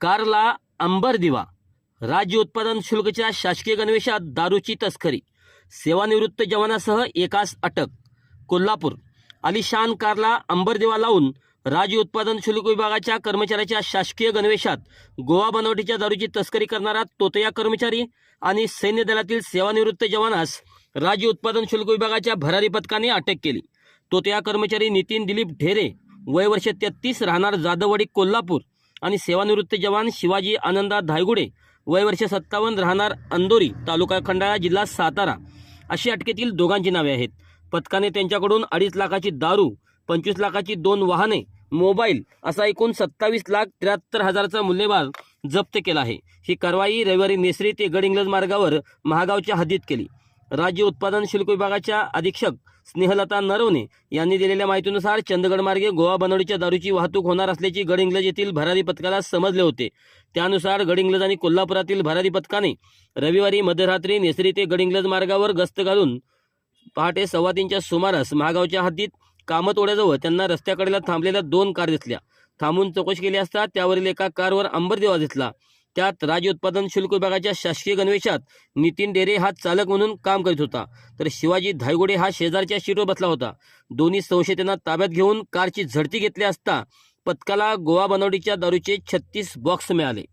कारला अंबर दिवा. राज्य उत्पादन शुल्कच्या शासकीय गणवेशात दारूची तस्करी. सेवानिवृत्त जवानासह एकास अटक. कोल्हापूर. आलिशान कारला अंबर दिवा लावून राज्य उत्पादन शुल्क विभागाच्या कर्मचाऱ्याच्या शासकीय गणवेशात गोवा बनावटीच्या दारूची तस्करी करणारा तोतया कर्मचारी आणि सैन्य दलातील सेवानिवृत्त जवानास राज्य उत्पादन शुल्क विभागाच्या भरारी पथकाने अटक केली. तोतया कर्मचारी नितीन दिलीप ढेरे वय वर्ष तेहतीस राहणार जाधववाडी कोल्हापूर. आणि सेवानिवृत्त जवान शिवाजी आनंदा धायगुडे वय वर्ष सत्तावन्न राहणार अंदोरी तालुका खंडाळा जिल्हा सातारा. अशी अटकेतील दोघांची नावे आहेत. पथकाने त्यांच्याकडून अडीच लाखाची दारू पंचवीस लाखाची दोन वाहने मोबाईल असा एकूण सत्तावीस लाख त्र्याहत्तर हजाराचा मूल्यभार जप्त केला आहे. ही कारवाई रविवारी नेसरी ते गडहिंग्लज मार्गावर महागावच्या हद्दीत केली. राज्य उत्पादन शुल्क विभागाच्या अधीक्षक स्नेहलता नरवणे यांनी दिलेल्या माहितीनुसार चंदगड मार्गे गोवा बनवडीच्या दारूची वाहतूक होणार असल्याची गडहिंग्लज येथील भरारी पथकाला समजले होते. त्यानुसार गडहिंग्लज आणि कोल्हापुरातील भरारी पथकाने रविवारी मध्यरात्री नेसरी ते गडहिंग्लज मार्गावर गस्त घालून पहाटे सव्वा तीनच्या सुमारास महागावच्या हद्दीत कामतोड्याजवळ त्यांना रस्त्याकडेला थांबलेल्या दोन कार दिसल्या. थांबून चौकशी केली असता त्यावरील एका कारवर अंबरदेवा दिसला. त्यात राज्य उत्पादन शुल्क विभागाच्या शासकीय गणवेशात नितीन डेरे हा चालक म्हणून काम करीत होता. तर शिवाजी धायगुडे हा शेजारच्या सीटवर बसला होता. दोन्ही संशयितांना ताब्यात घेऊन कारची झडती घेतली असता पथकाला गोवा बनवडीच्या दारूचे छत्तीस बॉक्स मिळाले.